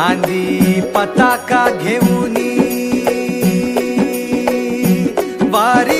हांदी पताका घेऊन वारी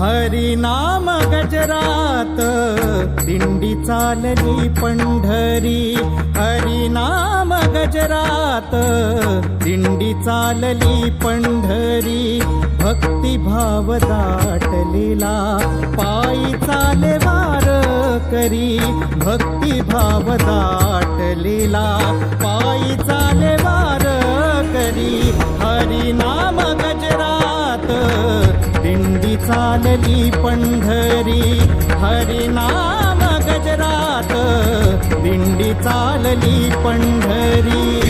हरिनाम गजरात दिंडी चालली पंढरी. हरिनाम गजरात दिंडी चालली पंढरी. भक्तिभाव दाटले चालली पंढरी हरिनाम गजरात दिंडी चालली पंढरी.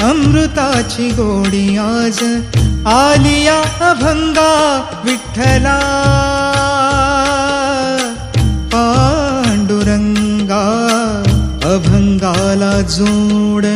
अमृताची गोडी आज आलिया अभंगा विठ्ठला. पांडुरंगा अभंगाला जोड